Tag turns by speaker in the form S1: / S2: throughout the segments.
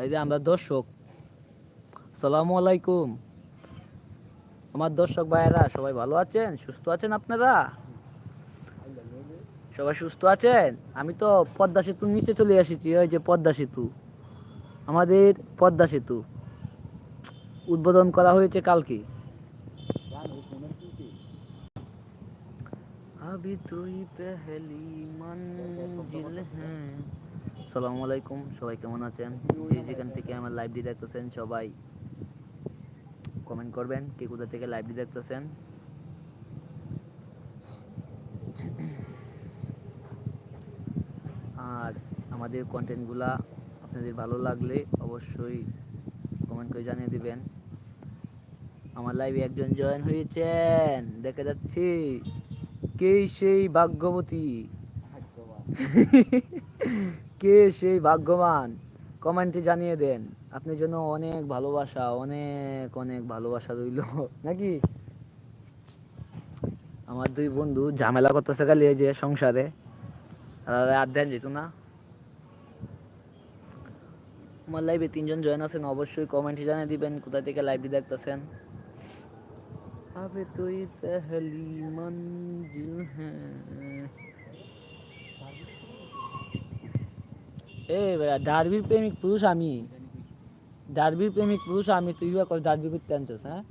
S1: এই যে আমরা দর্শক সালামু আলাইকুম আমার দর্শক ভাইয়েরা সবাই ভালো আছেন সুস্থ আছেন আপনারা সবাই সুস্থ আছেন আমি তো পদ্মা সেতুর নিচে চলে এসেছি ওই যে পদ্মা সেতু আমাদের পদ্মা সেতু উদ্বোধন করা হয়েছে কালকে अभी तो ही पहली मंजिल है সালামু আলাইকুম সবাই কেমন আছেন? যে যেখান থেকে আমার লাইভটি দেখতেছেন সবাই কমেন্ট করবেন কে কোথা থেকে লাইভটি দেখতেছেন? আর আমাদের কন্টেন্টগুলা আপনাদের ভালো লাগলে অবশ্যই কমেন্ট করে জানিয়ে দিবেন। আমার লাইভে একজন জয়েন হয়েছেন দেখা যাচ্ছে কে সেই ভাগ্যবতী? কে সেই ভাগ্যবান? কমেন্টে জানিয়ে দেন। আপনার জন্য অনেক ভালোবাসা, অনেক অনেক ভালোবাসা রইল। নাকি? আমার দুই বন্ধু ঝামেলা করতেছে খালি যে সংসারে। আর দেন যেত না। আমার লাইভে তিনজন জয়েন আছেন, অবশ্যই কমেন্টে জানিয়ে দিবেন, কোথা থেকে লাইভটি দেখতেছেন? তুই হ্যাঁ। এ ডার্বির প্রেমিক পুরুষ আমি। ডার্বির প্রেমিক পুরুষ আমি, তুই ডার্বি করতে আনছিস হ্যাঁ?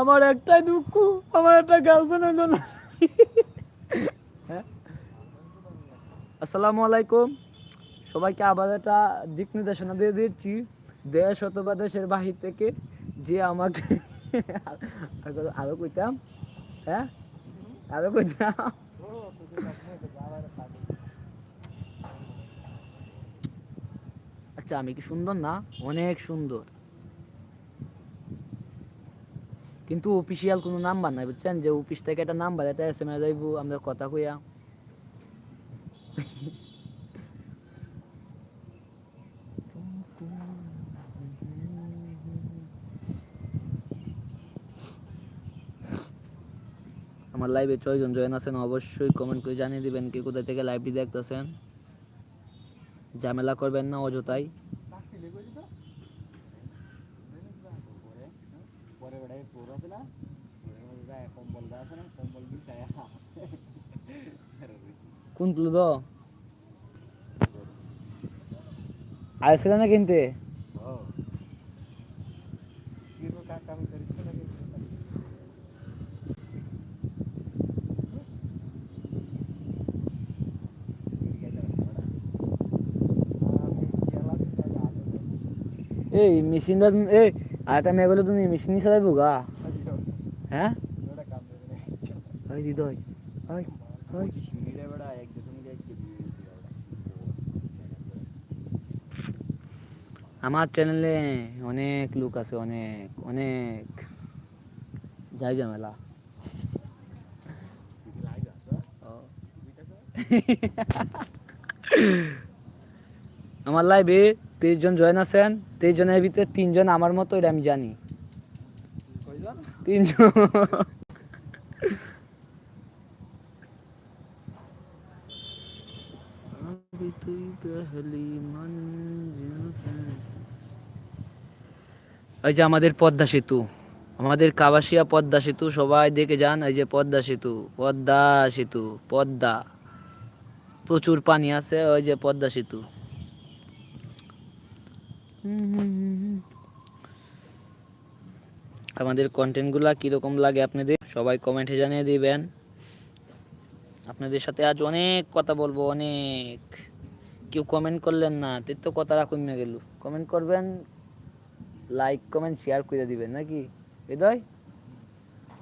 S1: আমার একটাই দুঃখ, আমার একটা গার্লফ্রেন্ড হইল না। হ্যাঁ? আসসালামু আলাইকুম। সবাইকে আবার একটা দিক নির্দেশনা দিয়ে দিচ্ছি। দেশ অথবা দেশের বাহির থেকে যে আমাকে আরো- কইতাম হ্যাঁ? আরও কইতাম। আচ্ছা আমি কি সুন্দর না? অনেক সুন্দর। কিন্তু অফিসিয়াল কোনো নাম্বার নাই, বুঝছেন? যে অফিস থেকে একটা নাম্বার এটা এস এম এস যাইব, আমরা কথা কইয়া আমার লাইভে ছয়জন জয়েন আছেন, অবশ্যই কমেন্ট করে জানিয়ে দিবেন কে কোথা থেকে লাইভটি দেখতেছেন। ঝামেলা করবেন না অযথাই।
S2: পরে বেড়াই তোর আছে না কম্বল দা আছে না কম্বল বিছায়া
S1: কোন তুলো দো আসছিল না কিনতে
S2: কিরো কাকা আমি করিছ না
S1: এই মেশিনটা এই আর একটা মেয়ে গেলে তুমি মেশিন নিয়ে চালাইবো গা। হ্যাঁ? ওই দিদি ওই ওই ওই
S2: মিলে বেড়া এক দুটো মিলে এক
S1: আমার চ্যানেলে অনেক লোক আছে? অনেক অনেক যাই ঝামেলা আমার লাইভে তেইশ জন জয়েন আছেন তেইশ জনের ভিতরে তিনজন আমার মতো আমি জানি। তিনজন। এই যে আমাদের পদ্মা সেতু আমাদের কাবাসিয়া পদ্মা সেতু সবাই দেখে যান এই যে পদ্মা সেতু পদ্মা সেতু পদ্মা। প্রচুর পানি আছে ওই যে পদ্মা সেতু। আমাদের কন্টেন্টগুলা কীরকম লাগে আপনাদের? সবাই কমেন্টে জানিয়ে দিবেন। আপনাদের সাথে আজ অনেক কথা বলব, অনেক। কেউ কমেন্ট করলেন না, তে তো কথাটা কমে গেল। কমেন্ট করবেন লাইক কমেন্ট শেয়ার করে দিবেন, নাকি? হৃদয়?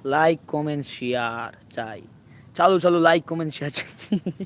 S1: লাইক কমেন্ট শেয়ার চাই। চালু চালু লাইক কমেন্ট শেয়ার চাই।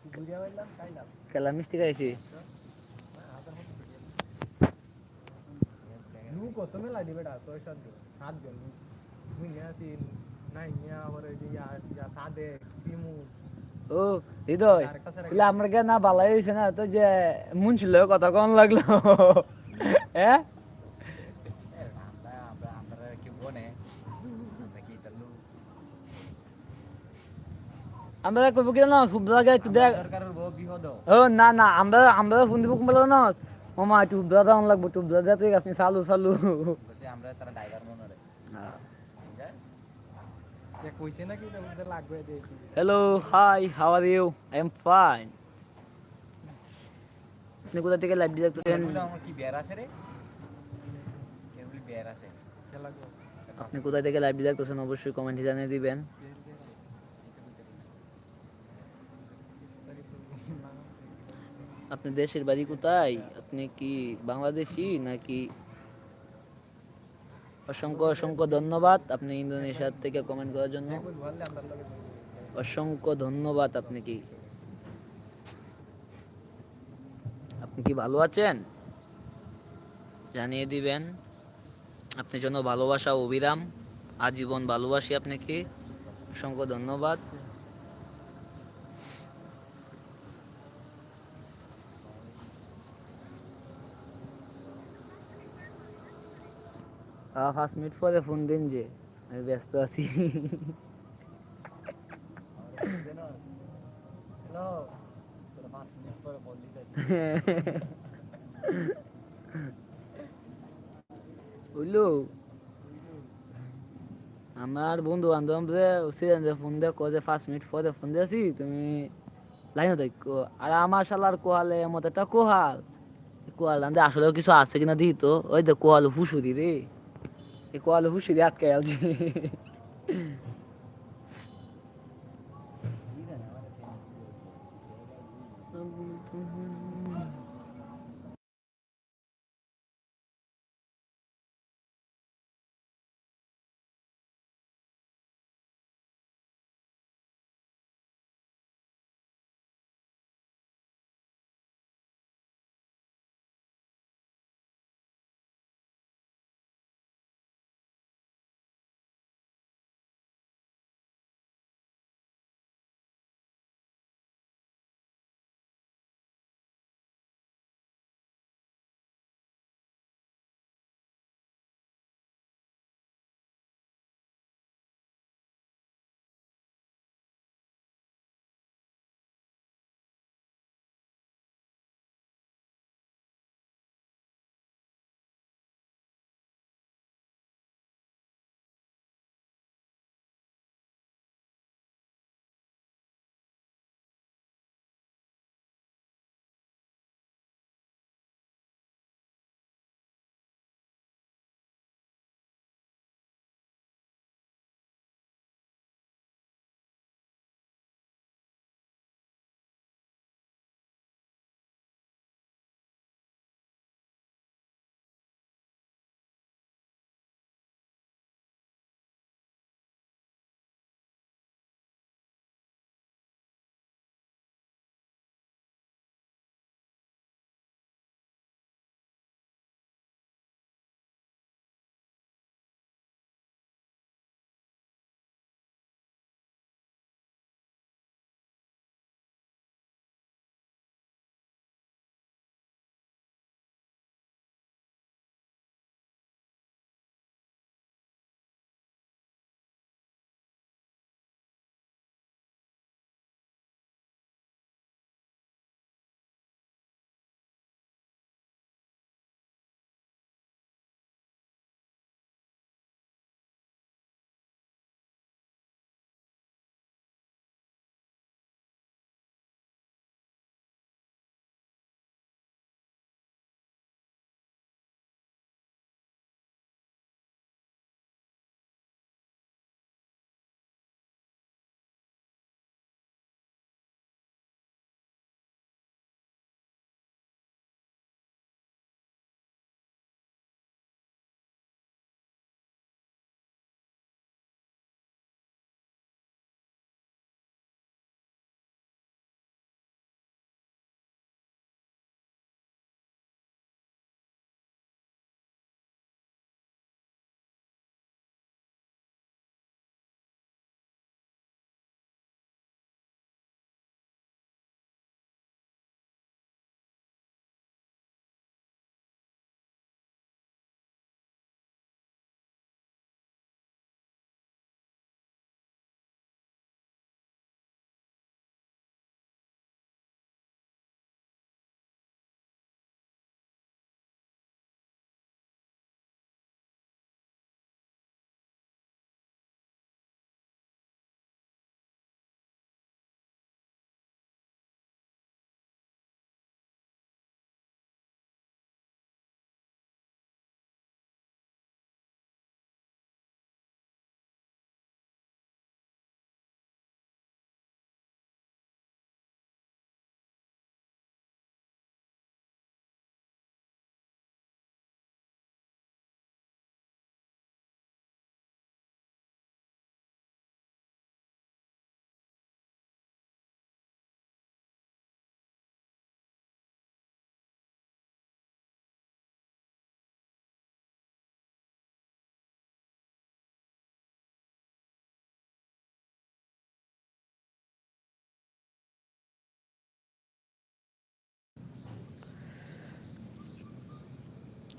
S2: কা পুরো আর কি মিষ্টি
S1: খাইছি।
S2: লু কত মেলা দিবে বেটা ছয় সাত জন সাত জন নিয়ে আসি নাই নিয়ে আবার ওই যে ইয়া সাদে
S1: ও হৃদয়
S2: আরেকটা
S1: আমার কে না ভালাই হয়েছে না তো যে মন ছিল কথা কম লাগল। হ্যাঁ
S2: আমরা আমরা আমরা কি বনে আমরা কি চালু
S1: আমরা করব কি না একটু দেখ।
S2: সরকারের বহু বিহদ
S1: ও না না আমরা আমরা ফোন দিব না মামা একটু দাম লাগবো চালু চালু।
S2: আমরা তারা ড্রাইভার মনে রে দেখি
S1: hello hi how are you I am fine আপনি কোথা থেকে লাইভ দেখতেছেন
S2: কি বের আছে রে? কেবলি আছে।
S1: আপনি কোথা থেকে লাইভ দেখতেছেন অবশ্যই কমেন্টে জানিয়ে দিবেন। আপনি দেশের বাড়ি কোথায়? আপনি কি বাংলাদেশি নাকি অসংখ্য অসংখ্য ধন্যবাদ আপনি ইন্দোনেশিয়ার থেকে কমেন্ট করার জন্য। অসংখ্য ধন্যবাদ আপনি কি। আপনি কি ভালো আছেন? জানিয়ে দিবেন। আপনি জন্য ভালোবাসা অবিরাম আজীবন ভালোবাসি আপনাকে। অসংখ্য ধন্যবাদ। পাঁচ মিনিট পরে ফোন দিন যে, আমি ব্যস্ত আছি। আমার বন্ধু যে ফোন দিয়ে যে মিনিট পরে ফোন দিয়েছি, তুমি লাইনে দেখো আর আমার শালার কোহালে মতো একটা কোহাল কোহাল আসলেও কিছু আছে কিনা দিই তো। ওই তো কোহাল হুসুরি রে। এই কোহাল হুসুরি আটকে আছে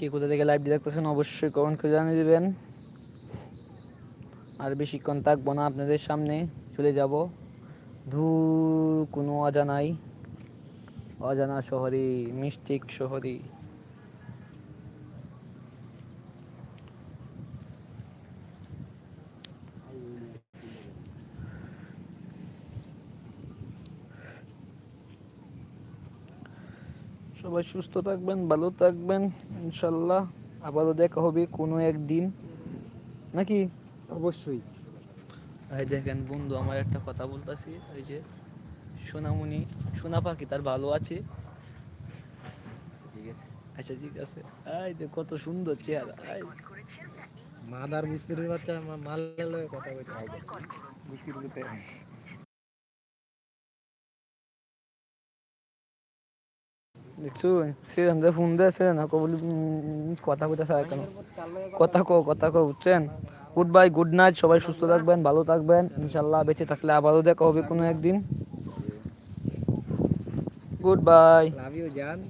S1: কে কোথা থেকে লাইভটি দেখতেছেন অবশ্যই কমেন্ট করে জানিয়ে দেবেন। আর বেশিক্ষণ থাকব না আপনাদের সামনে, চলে যাব ধু কোনো অজানাই, অজানা শহরে মিস্টিক শহরে। সবাই সুস্থ থাকবেন ভালো থাকবেন ইনশাল্লাহ। আবারও দেখা হবে কোনো একদিন। নাকি?
S2: অবশ্যই।
S1: এই দেখেন বন্ধু আমার একটা কথা বলতেছি। ওই যে সোনামণি সোনা পাখি তার ভালো আছে।
S2: ঠিক আছে।
S1: আচ্ছা ঠিক আছে। এই যে কত সুন্দর চেহারা। এই,
S2: মাদার বুঝতে বাচ্চা মাল কথা বলতে হবে। বুঝতে
S1: দেখছ? সে আমাদের ফোন দিয়েছে না কবলি কথা কইতে চায় কেন? কথা কো কথা কো, বুঝছেন? গুড বাই গুড নাইট সবাই সুস্থ থাকবেন, ভালো থাকবেন ইনশাল্লাহ বেঁচে থাকলে আবারও দেখা হবে কোনো একদিন। গুড বাই
S2: লাভ ইউ জান